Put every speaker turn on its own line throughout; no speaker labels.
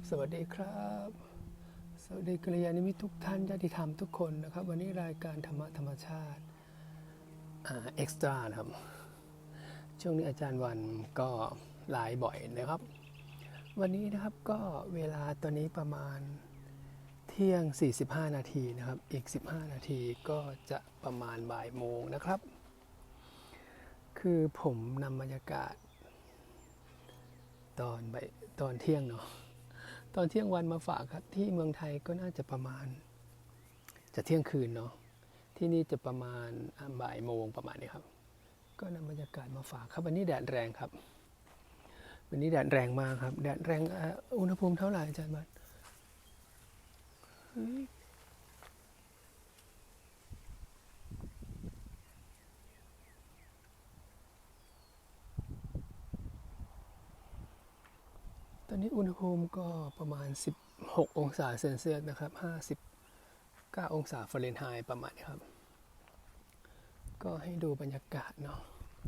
บสวัสดีครับ สวัสดีกัลยาณมิตรทุกท่านญาติธรรมทุกคนนะครับ วันนี้รายการธรรมะธรรมชาติอ่าเอ็กซ์ตร้านะครับ ช่วงนี้อาจารย์วันก็ไลฟ์บ่อยนะครับ วันนี้นะครับก็เวลาตอนนี้ประมาณเที่ยง 45 นาทีนะครับ อีก 15 นาทีก็จะประมาณบ่ายโมงนะครับ คือผมนำบรรยากาศ ตอนบ่ายตอนเที่ยงเนาะ ตอนเที่ยงวันมาฝากครับ ที่เมืองไทยก็น่าจะประมาณ จะเที่ยงคืนเนาะที่นี่จะประมาณบ่ายโมงประมาณนี้ครับ ก็นำบรรยากาศมาฝากครับ วันนี้แดดแรงครับ วันนี้แดดแรงมากครับ แดดแรงอุณหภูมิเท่าไหร่อาจารย์บัต ตอนนี้อุณหภูมิก็ประมาณ 16 องศาเซนเซียสนะครับ 59 องศาฟาเรนไฮต์ประมาณนี้ครับ ก็ให้ดูบรรยากาศเนาะ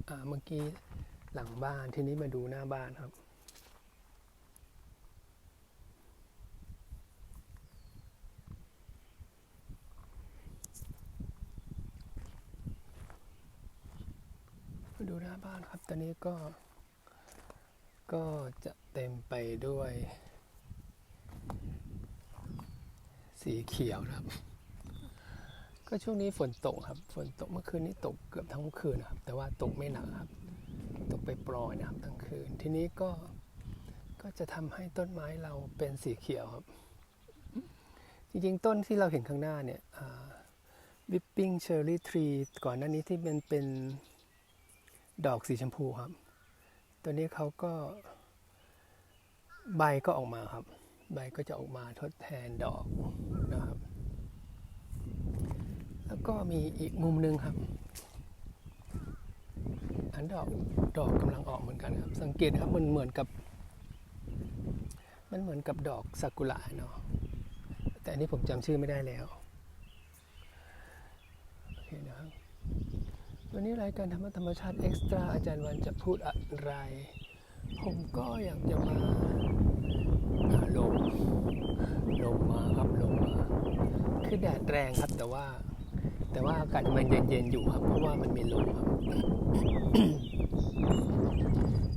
อ่าเมื่อกี้หลังบ้านทีนี้มาดูหน้าบ้านครับ มาดูหน้าบ้านครับ ตอนนี้ก็ ก็จะเต็มไปด้วย สีเขียวนะครับ ก็ช่วงนี้ฝนตกครับ ฝนตกเมื่อคืนนี้ตกเกือบทั้งคืนนะครับ แต่ว่าตกไม่หนักครับ ตกไปปล่อยนะครับทั้งคืน ทีนี้ก็ก็จะทำให้ต้นไม้เราเป็นสีเขียวครับ จริงๆต้นที่เราเห็นข้างหน้าเนี่ยวิปปิ้งเชอร์รี่ทรีก่อนหน้านี้ที่เป็นเป็นดอกสีชมพูครับ ตัวนี้เขาก็ใบก็ออกมาครับ ใบก็จะออกมาทดแทนดอกนะครับ แล้วก็มีอีกมุมหนึ่งครับ อันดอกดอกกำลังออกเหมือนกันครับ สังเกตครับมันเหมือนกับ มันเหมือนกับดอกซากุระเนาะแต่อันนี้ผมจำชื่อไม่ได้แล้วโอเคนะครับ วันนี้รายการธรรมธรรมชาติเอ็กซ์ตร้าอาจารย์วันจะพูดอะไร ผมก็อยากจะมาลมลมมาครับลมมา คือแดดแรงครับแต่ว่า แต่ว่าอากาศมันเย็นๆอยู่ครับ เพราะว่ามันมีลมครับ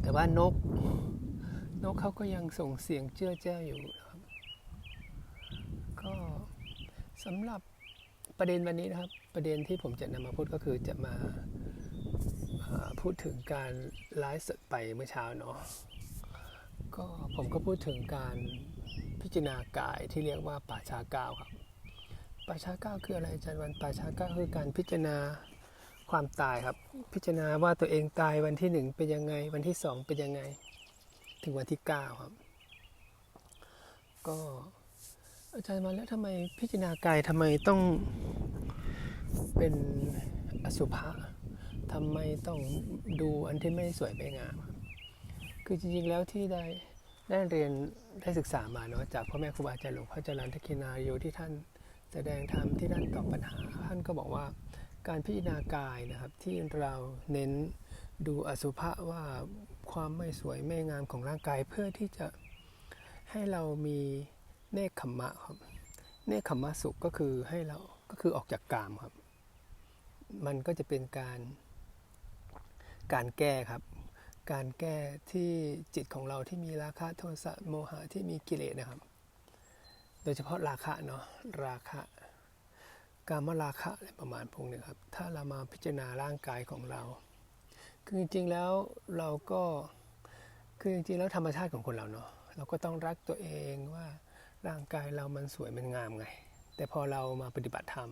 แต่ว่านก นกเขาก็ยังส่งเสียงเจ้อแจ้อยู่ครับ ก็สำหรับ ประเด็นวันนี้นะครับประเด็นที่ผมจะนำมาพูดก็คือจะมาาพูดถึงการไลฟ์สดไปเมื่อเช้าเนาะก็ผมก็พูดถึงการพิจารณากายที่เรียกว่าป่าชาเก้าครับป่าชาเก้าคืออะไรอาจารย์วันป่าชาเก้าคือการพิจารณาความตายครับ พิจารณาว่าตัวเองตายวันที่หนึ่งเป็นยังไง วันที่สองเป็นยังไง ถึงวันที่เก้าครับ ก็ อาจารย์มาแล้วทำไมพิจารณากายทำไมต้องเป็นอสุภะทำไมต้องดูอันที่ไม่สวยไม่งาม คือจริงๆแล้วที่ได้ได้เรียนได้ศึกษามาเนาะจากพ่อแม่ครูบาอาจารย์หลวงพ่อจรัญทกินาโยที่ท่านแสดงธรรมที่ท่านตอบปัญหา ท่านก็บอกว่าการพิจารณากายนะครับที่เราเน้นดูอสุภะว่าความไม่สวยไม่งามของร่างกายเพื่อที่จะให้เรามี เนคขมมะครับ เนคขมมะสุขก็คือให้เราก็คือออกจากกามครับ มันก็จะเป็นการการแก้ครับ การแก้ที่จิตของเราที่มีราคะโทสะโมหะที่มีกิเลสนะครับ โดยเฉพาะราคะเนาะราคะการมราคะอะไรประมาณพวกนี้ครับ ถ้าเรามาพิจารณาร่างกายของเรา คือจริงๆแล้วเราก็ คือจริงๆแล้วธรรมชาติของคนเราเนาะ เราก็ต้องรักตัวเองว่า ร่างกายเรามันสวยมันงามไง แต่พอเรามาปฏิบัติธรรม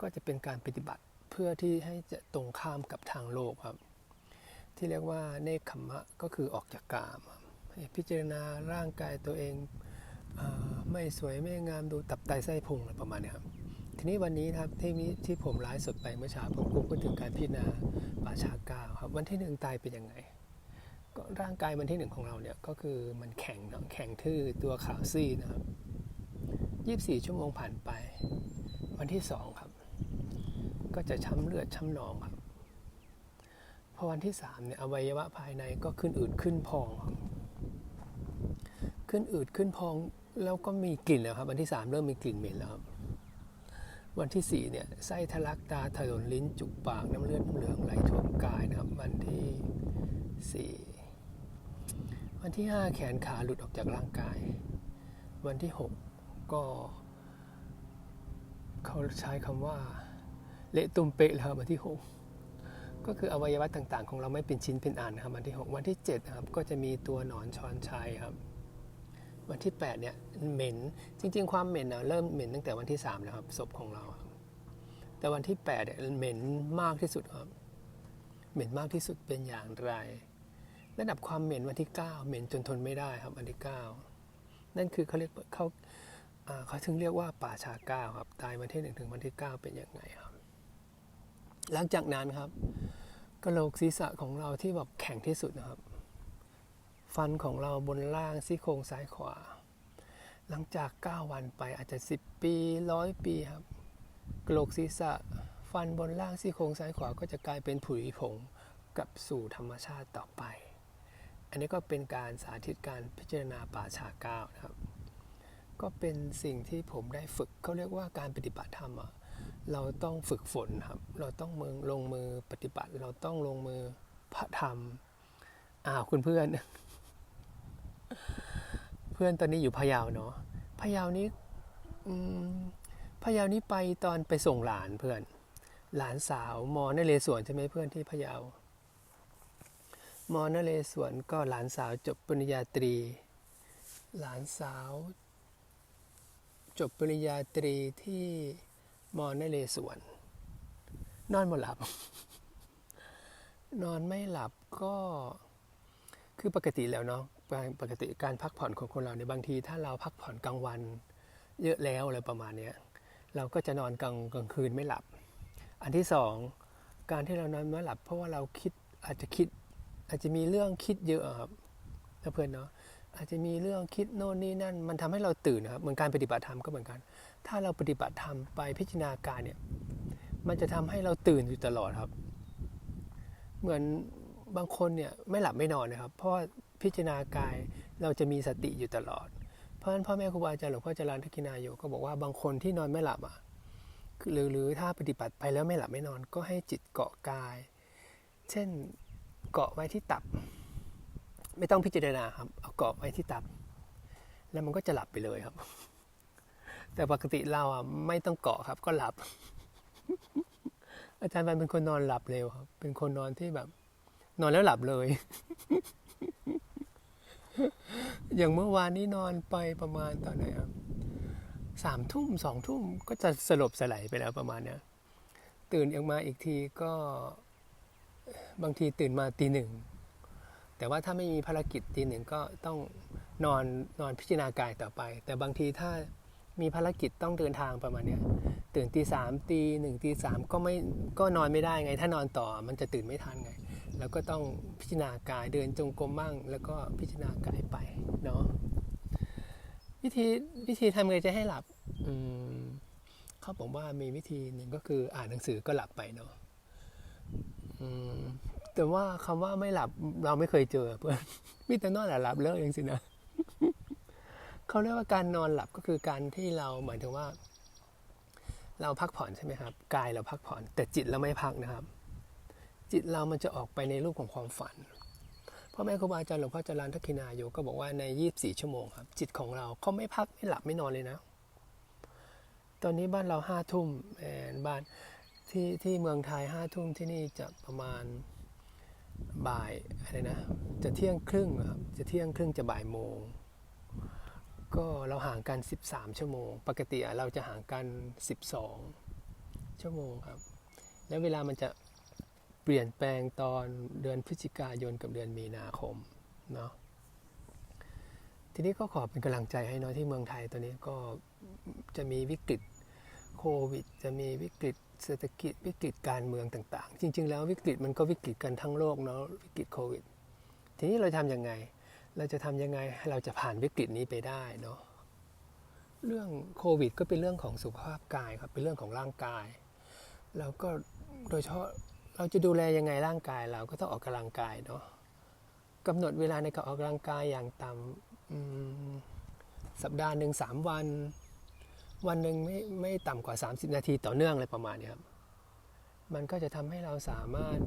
ก็จะเป็นการปฏิบัติเพื่อที่ให้จะตรงข้ามกับทางโลกครับ ที่เรียกว่าเนคขมะก็คือออกจากกามพิจารณาร่างกายตัวเองอไม่สวยไม่งามดูตับไตไส้พุงอะไรประมาณนี้ครับ ทีนี้วันนี้ครับที่นี้ที่ผมไลฟ์สดไปเมื่อเช้าผมพูดถึงการพิจารณาป่าชาเก้าครับ วันที่หนึ่งตายเป็นยังไง ร่างกายวันที่หนึ่งของเราเนี่ยก็คือมันแข็งเนาะแข็งทื่อตัวขาวซีดนะครับยี่บสี่ชั่วโมงผ่านไป วันที่สองครับ ก็จะช้ำเลือดช้ำหนองครับพอวันที่สามเนี่ยอวัยวะภายในก็ขึ้นอืดขึ้นพองครับขึ้นอืดขึ้นพองแล้วก็มีกลิ่นแล้วครับ วันที่สามเริ่มมีกลิ่นเหม็นแล้วครับวันที่สี่เนี่ยไส้ทะลักตาถลนลิ้นจุกปากน้ำเลือดน้ำเหลืองไหลท่วมกายนะครับ วันที่สี่ วันที่ห้าแขนขาหลุดออกจากร่างกาย วันที่หกก็ เขาใช้คำว่า เละตุ่มเปะแล้ววันที่หกก็คืออวัยวะต่างๆ ของเราไม่เป็นชิ้นเป็นอันครับวันที่หกวันที่เจ็ดนะครับก็จะมีตัวหนอนชอนชัยครับวันที่แปดเนี่ยเหม็นจริง ๆ ความเหม็นนะเริ่มเหม็นตั้งแต่วันที่สามแล้วครับศพของเรา แต่วันที่แปดเนี่ยเหม็นมากที่สุดครับ เหม็นมากที่สุดเป็นอย่างไร ระดับความเหม็นวันที่เก้าเหม็นจนทนไม่ได้ครับวันที่เก้านั่นคือเขาเรียกเขาเขาถึงเรียกว่าป่าชาเก้าครับ ตายวันที่หนึ่งถึงวันที่เก้าเป็นยังไงครับ หลังจากนั้นครับกระโหลกศีรษะของเราที่แบบแข็งที่สุดนะครับ ฟันของเราบนล่างซี่โครงซ้ายขวา หลังจาก 9 วันไปอาจจะ 10 ปีร้อยปีครับกระโหลกศีรษะฟันบนล่างซี่โครงซ้ายขวาก็จะกลายเป็นผุยผงกลับสู่ธรรมชาติต่อไป อันนี้ก็เป็นการสาธิตการพิจารณาป่าชาเก้านะครับ ก็เป็นสิ่งที่ผมได้ฝึกเขาเรียกว่าการปฏิบัติธรรมอะเราต้องฝึกฝนครับ เราต้องมือลงมือปฏิบัติ เราต้องลงมือพระธรรม อ้าวคุณเพื่อน เพื่อนตอนนี้อยู่พะเยาเนาะ พะเยานี้พะเยานี้ไปตอนไปส่งหลานเพื่อน หลานสาวมอในเรศวรใช่ไหมเพื่อนที่พะเยา มอนเรศวรก็หลานสาวจบปริญญาตรี หลานสาว จบปริญญาตรีที่มอนเรศวรนอนไม่หลับ นอนไม่หลับก็คือปกติแล้วเนาะปกติการพักผ่อนของคนเราในยบางที ถ้าเราพักผ่อนกลางวันเยอะแล้วอะไรประมาณเนี้ยเราก็จะนอนกลางกลางคืนไม่หลับ อันที่สองการที่เรานอนไม่หลับ เพราะว่าเราคิดอาจจะคิด อาจจะมีเรื่องคิดเยอะครับเพื่อนเนาะอาจจะมีเรื่องคิดโน่นนี่นั่น มันทำให้เราตื่นนะครับเหมือนการปฏิบัติธรรมก็เหมือนกัน ถ้าเราปฏิบัติธรรมไปพิจารณาการเนี่ยมันจะทำให้เราตื่นอยู่ตลอดครับ เหมือนบางคนเนี่ยไม่หลับไม่นอนนะครับ เพราะพิจารณากายเราจะมีสติอยู่ตลอด เพราะฉะนั้นพ่อแม่ครูบาอาจารย์หลวงพ่อจรัญทักกินาโยก็บอกว่าบางคนที่นอนไม่หลับอะหรือหรือถ้าปฏิบัติไปแล้วไม่หลับไม่นอนก็ให้จิตเกาะกาย เช่น เกาะไว้ที่ตับ ไม่ต้องพิจารณาครับ เอาเกาะไว้ที่ตับ แล้วมันก็จะหลับไปเลยครับ แต่ปกติเราอะไม่ต้องเกาะครับ ก็หลับ อาจารย์บันเป็นคนนอนหลับเร็วครับ เป็นคนนอนที่แบบ นอนแล้วหลับเลย อย่างเมื่อวานนี้นอนไปประมาณตอนไหนครับสามทุ่มสองทุ่มก็จะสลบสลายไปแล้วประมาณเนี้ยตื่นออกมาอีกทีก็ บางทีตื่นมาตีหนึ่ง แต่ว่าถ้าไม่มีภารกิจตีหนึ่งก็ต้องนอนนอนพิจารณากายต่อไป แต่บางทีถ้ามีภารกิจต้องเดินทางประมาณเนี้ยตื่นตีสามตีหนึ่งตีสามก็ไม่ก็นอนไม่ได้ไง ถ้านอนต่อมันจะตื่นไม่ทันไง แล้วก็ต้องพิจารณากายเดินจงกรมบ้าง แล้วก็พิจารณากายไปเนาะวิธีวิธีทำไงจะให้หลับอืมเขาบอกว่ามีวิธีหนึ่งก็คืออ่านหนังสือก็หลับไปเนาะ แต่ว่าคำว่าไม่หลับเราไม่เคยเจอเพื่อนมีแต่นอนหลับเลิกอย่างสินะเขาเรียกว่าการนอนหลับก็คือการที่เราหมายถึงว่า เราพักผ่อนใช่ไหมครับกายเราพักผ่อน แต่จิตเราไม่พักนะครับ จิตเรามันจะออกไปในรูปของความฝันพ่อแม่ครูบาอาจารย์หลวงพ่อจรัญทักขินาโยก็บอกว่าใน 24 ชั่วโมงครับ จิตของเราเขาไม่พักไม่หลับไม่นอนเลยนะ ตอนนี้บ้านเราห้าทุ่มแอนบ้าน ที่ที่เมืองไทยห้าทุ่มที่นี่จะประมาณบ่ายอะไรนะ จะเที่ยงครึ่งครับจะเที่ยงครึ่งจะบ่ายโมง ก็เราห่างกัน 13 ชั่วโมง ปกติเราจะห่างกัน 12 ชั่วโมงครับ แล้วเวลามันจะเปลี่ยนแปลงตอนเดือนพฤศจิกายนกับเดือนมีนาคมเนาะทีนี้ก็ขอเป็นกำลังใจให้น้อยที่เมืองไทยตอนนี้ก็จะมีวิกฤตโควิด จะมีวิกฤต เศรษฐกิจวิกฤตการเมืองต่าง ๆ จริง ๆ แล้ววิกฤตมันก็วิกฤตกันทั้งโลกเนาะวิกฤตโควิด ทีนี้เราทำยังไง เราจะทำยังไงให้เราจะผ่านวิกฤตนี้ไปได้เนาะเรื่องโควิด ก็เป็นเรื่องของสุขภาพกายครับเป็นเรื่องของร่างกาย แล้วก็โดยเฉพาะเราจะดูแลยังไงร่างกายเราก็ต้องออกกำลังกายเนาะกำหนดเวลาในการออกกำลังกายอย่างต่ำสัปดาห์หนึ่งสามวัน วันหนึ่งไม่ไม่ต่ำกว่า 30 นาทีต่อเนื่องอะไรประมาณนี้ครับมันก็จะทำให้เราสามารถ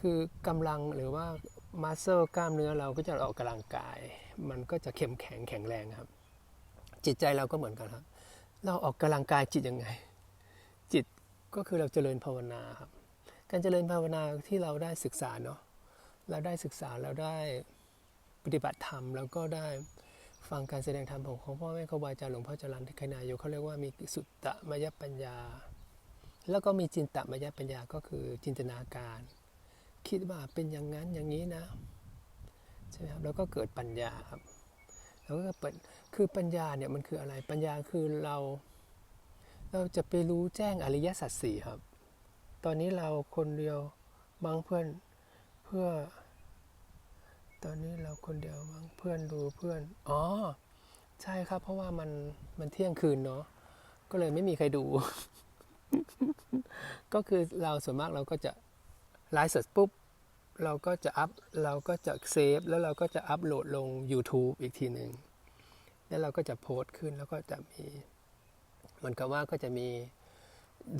คือกำลังหรือว่ามัสเซลกล้ามเนื้อเราก็จะออกกำลังกาย มันก็จะเข้มแข็งแข็งแรงครับ จิตใจเราก็เหมือนกันครับ เราออกกำลังกายจิตยังไง จิตก็คือเราเจริญภาวนาครับ การเจริญภาวนาที่เราได้ศึกษาเนาะเราได้ศึกษาเราได้ปฏิบัติธรรมแล้วก็ได้ ฟังการแสดงธรรมของพ่อแม่ครูบาอาจารย์หลวงพ่อจรันทคณายกเขาเรียกว่ามีสุตตะมยปัญญา แล้วก็มีจินตมยปัญญาก็คือจินตนาการ คิดว่าเป็นอย่างนั้นอย่างนี้นะใช่ไหมครับแล้วก็เกิดปัญญาครับแล้วก็เปิดคือปัญญาเนี่ยมันคืออะไรปัญญาคือเรา เราจะไปรู้แจ้งอริยสัจสี่ครับ ตอนนี้เราคนเดียวบางเพื่อนเพื่อ ตอนนี้เราคนเดียวบางเพื่อนดูเพื่อน อ๋อ ใช่ครับ เพราะว่ามันมันเที่ยงคืนเนาะก็เลยไม่มีใครดู ก็คือเราส่วนมากเราก็จะไลฟ์สดปุ๊บ เราก็จะอัพเราก็จะเซฟแล้วเราก็จะอัพโหลดลง YouTube อีกทีหนึ่งแล้วเราก็จะโพสต์ขึ้นแล้วก็จะมีมันก็ว่าก็จะมี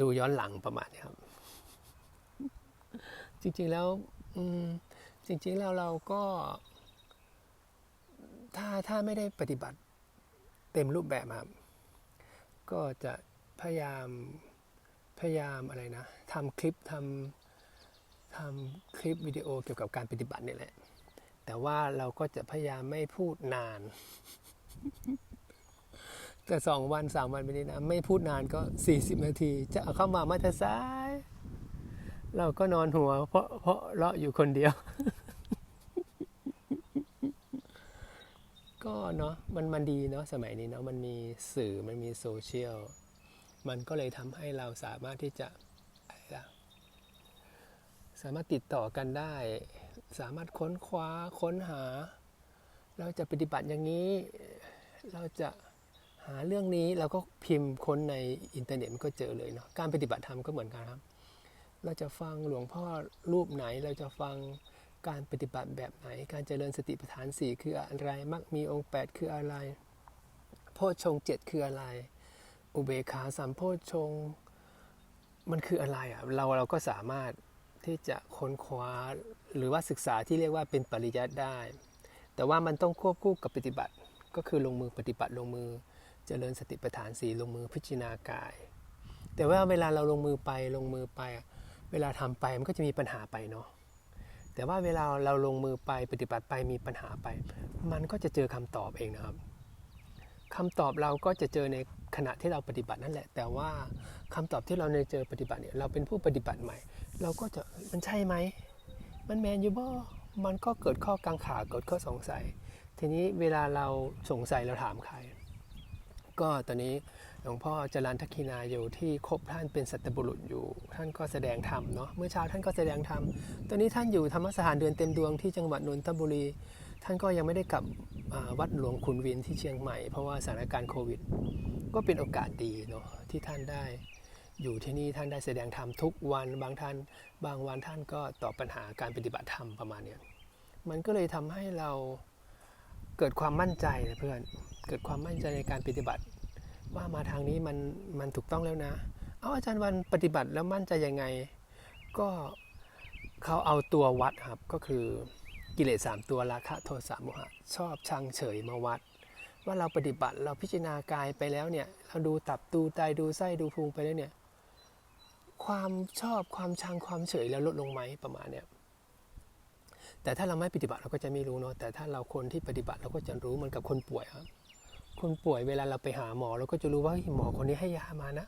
ดูย้อนหลังประมาณนี้ครับ จริงๆแล้ว อืม จริงๆแล้วเราก็ถ้าถ้าไม่ได้ปฏิบัติเต็มรูปแบบครับ ก็จะพยายามพยายามอะไรนะทำคลิปทำทำคลิปวิดีโอเกี่ยวกับการปฏิบัตินี่แหละ แต่ว่าเราก็จะพยายามไม่พูดนาน แต่สองวันสามวันไปนี้นะ ไม่พูดนานก็40นาที จะเข้ามามาแต่ซ้าย เราก็นอนหัว เพราะเพราะเลาะอยู่คนเดียว ก็เนาะมันมันดีเนาะสมัยนี้เนาะมันมีสื่อมันมีโซเชียลมันก็เลยทำให้เราสามารถที่จะอะไรล่ะสามารถติดต่อกันได้ สามารถค้นคว้าค้นหา เราจะปฏิบัติอย่างนี้ เราจะหาเรื่องนี้เราก็พิมพ์ค้นในอินเทอร์เน็ตก็เจอเลยเนาะการปฏิบัติธรรมก็เหมือนกันครับ เราจะฟังหลวงพ่อรูปไหนเราจะฟัง การปฏิบัติแบบไหน การเจริญสติปัฏฐานสี่คืออะไรมักมีองค์ 8 คืออะไร โพชฌงเจ็ดคืออะไร อุเบกขาสามโพชฌงมันคืออะไรอะเราเราก็สามารถที่จะค้นคว้าหรือว่าศึกษาที่เรียกว่าเป็นปริยัติได้ แต่ว่ามันต้องควบคู่กับปฏิบัติก็คือลงมือปฏิบัติลงมือเจริญสติปัฏฐานสี่ลงมือพิจารณากาย แต่ว่าเวลาเราลงมือไปลงมือไป เวลาทำไปมันก็จะมีปัญหาไปเนาะ แต่ว่าเวลาเราลงมือไปปฏิบัติไปมีปัญหาไป มันก็จะเจอคำตอบเองนะครับคำตอบเราก็จะเจอในขณะที่เราปฏิบัตินั่นแหละ แต่ว่าคำตอบที่เราในเจอปฏิบัติเนี่ยเราเป็นผู้ปฏิบัติใหม่ เราก็จะมันใช่ไหม มันแมนยูบอมันก็เกิดข้อกังขาเกิดข้อสงสัย ทีนี้เวลาเราสงสัยเราถามใคร ก็ตอนนี้ ลวงพ่อจรันทักขินาอยู่ที่คบท่านเป็นสัตบุรุษอยู่ ท่านก็แสดงธรรมเนาะเมื่อเช้าท่านก็แสดงธรรมตอนนี้ท่านอยู่ธรรมสถานเดือนเต็มดวงที่จังหวัดนนทบุรี ท่านก็ยังไม่ได้กลับวัดหลวงขุนวินที่เชียงใหม่เพราะว่าสถานการณ์โควิด ก็เป็นโอกาสดีเนาะที่ท่านได้ อยู่ที่นี่ท่านได้แสดงธรรมทุกวันบางท่าน บางวันท่านก็ตอบปัญหาการปฏิบัติธรรมประมาณนี้มันก็เลยทำให้เราเกิดความมั่นใจนะเพื่อนเกิดความมั่นใจในการปฏิบัติ ว่ามาทางนี้มันมันถูกต้องแล้วนะ เอาอาจารย์วันปฏิบัติแล้วมั่นใจยังไง ก็เขาเอาตัววัดครับก็คือกิเลสสามตัวราคะโทสะโมหะ ชอบชังเฉยมาวัด ว่าเราปฏิบัติเราพิจารณากายไปแล้วเนี่ยเราดูตับดูไตดูไส้ดูพุงไปแล้วเนี่ยความชอบความชังความเฉยแล้วลดลงไหมประมาณเนี่ยแต่ถ้าเราไม่ปฏิบัติเราก็จะไม่รู้เนาะแต่ถ้าเราคนที่ปฏิบัติเราก็จะรู้เหมือนกับคนป่วยครับ คนป่วยเวลาเราไปหาหมอเราก็จะรู้ว่าหมอคนนี้ให้ยามานะ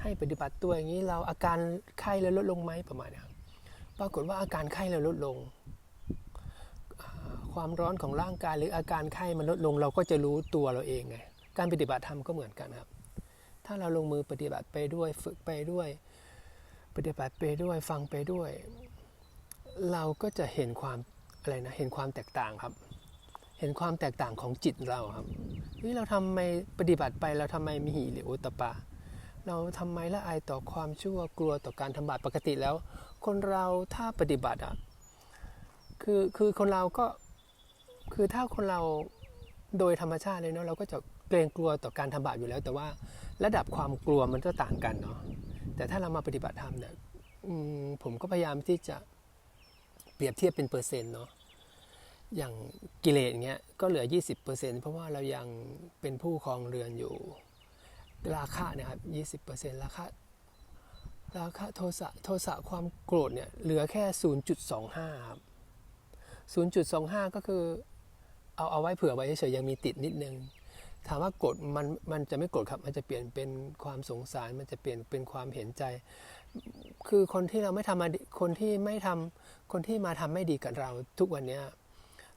ให้ปฏิบัติตัวอย่างนี้เราอาการไข้แล้วลดลงไหมประมาณนี้ปรากฏว่าอาการไข้เราลดลง ความร้อนของร่างกายหรืออาการไข้มันลดลง เราก็จะรู้ตัวเราเองไงการปฏิบัติธรรมก็เหมือนกันครับ ถ้าเราลงมือปฏิบัติไปด้วยฝึกไปด้วย ปฏิบัติไปด้วยฟังไปด้วย เราก็จะเห็นความอะไรนะเห็นความแตกต่างครับ เห็นความแตกต่างของจิตเราครับเฮ้ยเราทำไมปฏิบัติไปเราทำไมมีหิหริโอตปา เราทำไมละอายต่อความชั่วกลัวต่อการทำบาปปกติแล้ว คนเราถ้าปฏิบัติอะคือคือคนเราก็คือถ้าคนเราโดยธรรมชาติเลยเนาะเราก็จะเกรงกลัวต่อการทำบาปอยู่แล้ว แต่ว่าระดับความกลัวมันก็ต่างกันเนาะแต่ถ้าเรามาปฏิบัติธรรมเนี่ยผมก็พยายามที่จะเปรียบเทียบเป็นเปอร์เซ็นต์เนาะ อย่างกิเลสเงี้ยก็เหลือ 20%เพราะว่าเรายังเป็นผู้ครองเรือนอยู่ ราคะเนี่ยครับ20ราคะราคะโทสะโทสะความโกรธเนี่ยเหลือแค่ 0.25ครับ0.25 ก็คือเอาเอาไว้เผื่อไว้เฉยๆยังมีติดนิดนึง ถามว่าโกรธมันมันจะไม่โกรธครับ มันจะเปลี่ยนเป็นความสงสาร มันจะเปลี่ยนเป็นความเห็นใจ คือคนที่เราไม่ทำคนที่ไม่ทำคนที่มาทำไม่ดีกับเราทุกวันเนี้ย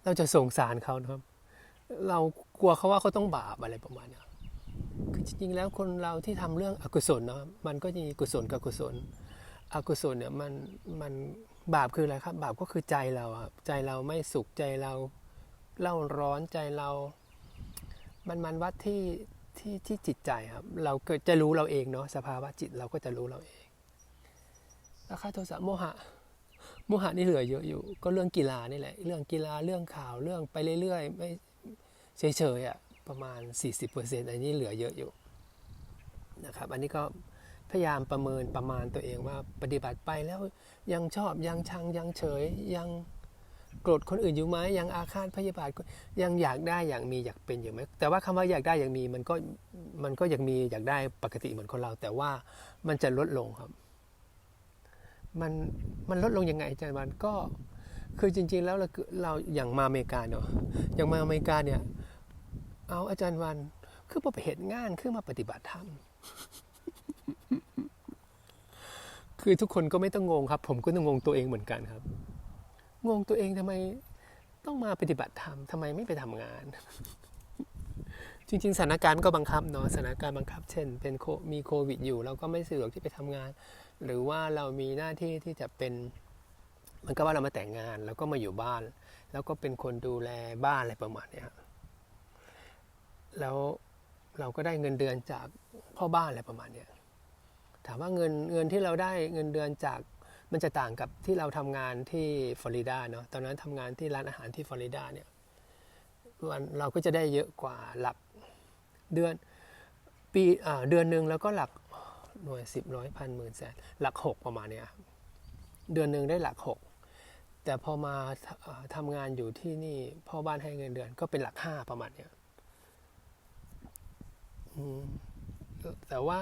เราจะสงสารเขานะครับ เรากลัวเขาว่าเขาต้องบาปอะไรประมาณนี้คือจริงๆแล้วคนเราที่ทำเรื่องอกุศลเนาะมันก็มีกุศลกับกุศล อกุศลเนี่ยมันมันบาปคืออะไรครับ บาปก็คือใจเราอะใจเราไม่สุขใจเราเล่าร้อนใจเรา มันมันวัดที่ที่ที่จิตใจครับ เราเกิดจะรู้เราเองเนาะสภาวะจิตเราก็จะรู้เราเองราคาโทสะโมหะ โมหะนี่เหลือเยอะอยู่ ก็เรื่องกีฬานี่แหละ เรื่องกีฬาเรื่องข่าวเรื่องไปเรื่อยๆไม่เฉยๆอะประมาณ 40%อันนี้เหลือเยอะอยู่นะครับ อันนี้ก็พยายามประเมินประมาณตัวเองว่าปฏิบัติไปแล้วยังชอบยังชังยังเฉยยังโกรธคนอื่นอยู่ไหมยังอาฆาตพยาบาทยังอยากได้อย่ากมีอยากเป็นอยู่ไหมแต่ว่าคำว่าอยากได้อย่ากมีมันก็มันก็ยังมีอยากได้ปกติเหมือนคนเรา แต่ว่ามันจะลดลงครับ มันมันลดลงยังไงอาจารย์วันก็คือจริง ๆ แล้วเราเราอย่างมาอเมริกาเนาะอย่างมาอเมริกาเนี่ย เอาอาจารย์วันคือพอไปเห็นงานคือมาปฏิบัติธรรมคือทุกคนก็ไม่ต้องงงครับ ผมก็ต้องงงตัวเองเหมือนกันครับ งงตัวเองทำไมต้องมาปฏิบัติธรรมทำไมไม่ไปทำงาน จริง ๆสถานการณ์ก็บังคับเนาะสถานการณ์บังคับ เช่น เป็นโคมีโควิดอยู่เราก็ไม่สะดวกที่ไปทำงาน หรือว่าเรามีหน้าที่ที่จะเป็นมันก็ว่าเรามาแต่งงานแล้วก็มาอยู่บ้าน แล้วก็เป็นคนดูแลบ้านอะไรประมาณนี้ครับแล้วเราก็ได้เงินเดือนจากพ่อบ้านอะไรประมาณนี้ถามว่าเงินเงินที่เราได้เงินเดือนจากมันจะต่างกับที่เราทำงานที่ฟลอริดาเนาะตอนนั้นทำงานที่ร้านอาหารที่ฟลอริดาเนี่ยวันเราก็จะได้เยอะกว่าหลักเดือนปีเดือนหนึ่งแล้วก็หลัก หน่วยสิบร้อยพันหมื่นแสนหลักหกประมาณเนี้ยเดือนหนึ่งได้หลักหกแต่พอมาเอ่อทำงานอยู่ที่นี่พ่อบ้านให้เงินเดือนก็เป็นหลักห้าประมาณเนี้ยแต่ว่า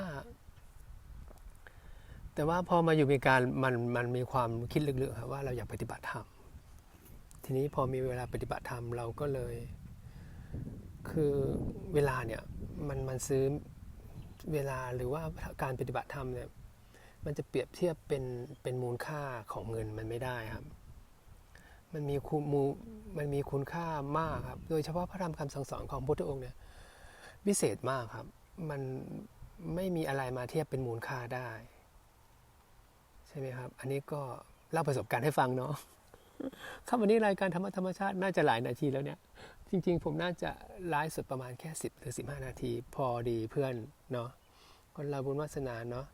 แต่ว่าพอมาอยู่อเมริกามันมันมีความคิดลึกๆครับว่าเราอยากปฏิบัติธรรมทีนี้พอมีเวลาปฏิบัติธรรมเราก็เลย คือเวลาเนี่ยมันมันซื้อ เวลาหรือว่าการปฏิบัติธรรมเนี่ยมันจะเปรียบเทียบเป็นเป็นมูลค่าของเงินมันไม่ได้ครับ มันมีคุณมูมันมีคุณค่ามากครับ โดยเฉพาะพระธรรมคำสั่งสอนของพระพุทธองค์เนี่ยวิเศษมากครับ มันไม่มีอะไรมาเทียบเป็นมูลค่าได้ ใช่ไหมครับ อันนี้ก็เล่าประสบการณ์ให้ฟังเนาะครับวันนี้รายการธรรมธรรมชาติน่าจะหลายนาทีแล้วเนี่ย จริงๆ ผมน่าจะไลฟ์สดประมาณแค่ 10หรือ15 นาที พอดีเพื่อนเนาะคนเราบุญวาสนาเนาะ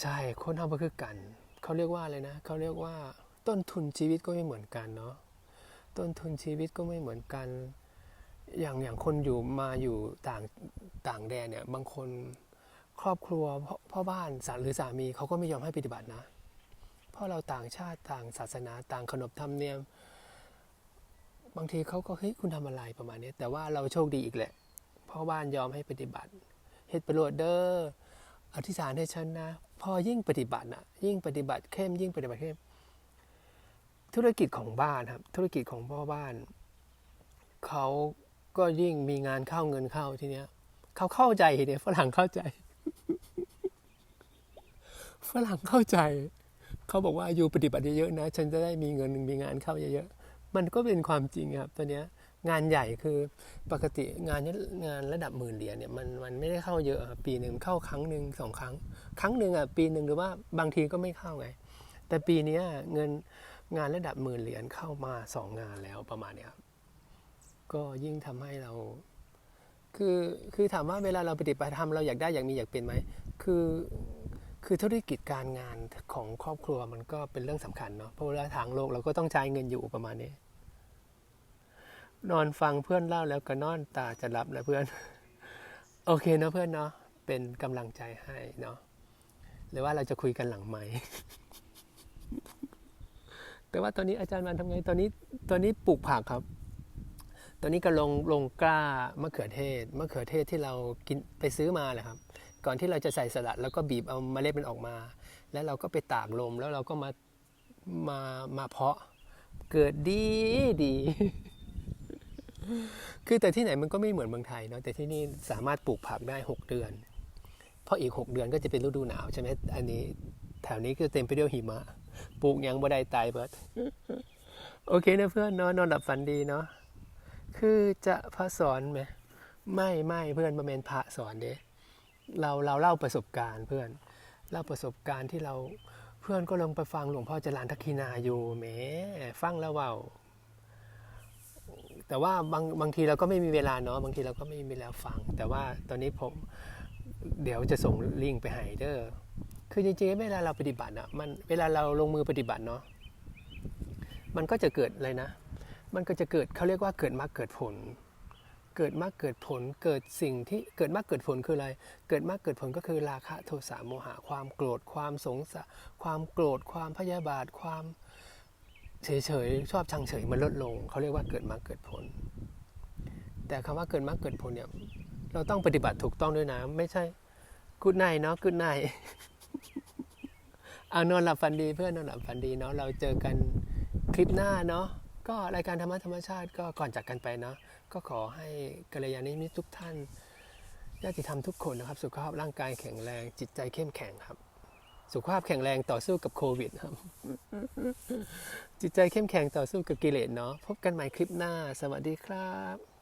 ใช่คนเราก็คือกัน เขาเรียกว่าอะไรนะเขาเรียกว่าต้นทุนชีวิตก็ไม่เหมือนกันเนาะต้นทุนชีวิตก็ไม่เหมือนกัน อย่างอย่างคนอยู่มาอยู่ต่างต่างแดนเนี่ยบางคนครอบครัวพ่อพ่อบ้านสาหรือสามีเขาก็ไม่ยอมให้ปฏิบัตินะ เพราะเราต่างชาติต่างศาสนาต่างขนบธรรมเนียม บางทีเขาก็เฮ้ยคุณทำอะไรประมาณนี้แต่ว่าเราโชคดีอีกแหละพ่อบ้านยอมให้ปฏิบัติเฮ็ดประโยชน์เด้ออธิษฐานให้ฉันนะพอยิ่งปฏิบัตินะยิ่งปฏิบัติเข้มยิ่งปฏิบัติเข้มธุรกิจของบ้านครับ ธุรกิจของพ่อบ้านเขาก็ยิ่งมีงานเข้าเงินเข้าทีเนี้ยเขาเข้าใจเนี่ยฝรั่งเข้าใจ ฝรั่งเข้าใจ เขาบอกว่าอยู่ปฏิบัติเยอะๆนะ ฉันจะได้มีเงินมีงานเข้าเยอะๆ มันก็เป็นความจริงครับตอนเนี้ยงานใหญ่คือปกติงานนี้งานระดับหมื่นเหรียญเนี่ยมันมันไม่ได้เข้าเยอะครับปีหนึ่งเข้าครั้งหนึ่งสองครั้ง ครั้งหนึ่งอะปีหนึ่งหรือว่าบางทีก็ไม่เข้าไง แต่ปีนี้เงินงานระดับหมื่นเหรียญเข้ามาสองงานแล้วประมาณเนี้ยครับก็ยิ่งทำให้เรา คือคือถามว่าเวลาเราปฏิบัติธรรมเราอยากได้อยากมีอยากเป็นไหมคือ คือธุรกิจการงานของครอบครัวมันก็เป็นเรื่องสำคัญเนาะเพราะว่าทางโลกเราก็ต้องใช้เงินอยู่ประมาณนี้ นอนฟังเพื่อนเล่าแล้วก็นอนตาจะหลับแล้วเพื่อน โอเคเนาะเพื่อนเนาะเป็นกำลังใจให้เนาะหรือว่าเราจะคุยกันหลังไหมแต่ว่าตอนนี้อาจารย์มันทำไงตอนนี้ตอนนี้ปลูกผักครับ ตอนนี้ก็ลงลงกล้ามะเขือเทศมะเขือเทศที่เรากินไปซื้อมาแหละครับ ก่อนที่เราจะใส่สลัด แล้วก็บีบเอาเมล็ดมันออกมา แล้วเราก็ไปตากลมแล้วเราก็มามามาเพาะเกิดดีดี คือแต่ที่ไหนมันก็ไม่เหมือนเมืองไทยเนาะแต่ที่นี่สามารถปลูกผักได้ 6 เดือน เพราะอีก 6 เดือนก็จะเป็นฤดูหนาวใช่ไหมอันนี้แถวนี้ก็เต็มไปด้วยหิมะ ปลูกยังบ่ได้ตายเบิดโอเคนะเพื่อนเนาะนอนหลับฝันดีเนาะคือจะพระสอนไหมไม่ไม่เพื่อนมาเมนพระสอนเด้ เราเราเล่าประสบการณ์เพื่อนเล่าประสบการณ์ที่เราเพื่อนก็ลงไปฟังหลวงพ่อจรานทักคีนาอยู่แหมฟังแล้วเว่าแต่ว่าบางบางทีเราก็ไม่มีเวลาเนาะบางทีเราก็ไม่มีเวลาฟัง แต่ว่าตอนนี้ผมเดี๋ยวจะส่งลิงก์ไปให้เด้อคือจริงๆเวลาเราปฏิบัติอะมันเวลาเราลงมือปฏิบัติเนาะมันก็จะเกิดอะไรนะ มันก็จะเกิดเขาเรียกว่าเกิดมรรคเกิดผล เกิดมรรคเกิดผลเกิดสิ่งที่เกิดมรรคเกิดผลคืออะไร เกิดมรรคเกิดผลก็คือราคะโทสะโมหะความโกรธความสงสารความโกรธความพยาบาทความเฉยๆชอบชังเฉยมันลดลงเขาเรียกว่าเกิดมรรคเกิดผล แต่คำว่าเกิดมรรคเกิดผลเนี่ยเราต้องปฏิบัติถูกต้องด้วยนะ ไม่ใช่กุดไนเนาะกุดไนเอานอนหลับฝันดีเพื่อนนอนหลับฝันดีเนาะเราเจอกันคลิปหน้าเนาะก็รายการธรรมะธรรมชาติก็ก่อนจากกันไปเนาะ ก็ขอให้กัลยาณมิตรทุกท่านญาติธรรมทุกคนนะครับ สุขภาพร่างกายแข็งแรงจิตใจเข้มแข็งครับ สุขภาพแข็งแรงต่อสู้กับโควิดครับ จิตใจเข้มแข็งต่อสู้กับกิเลสเนาะพบกันใหม่คลิปหน้า สวัสดีครับ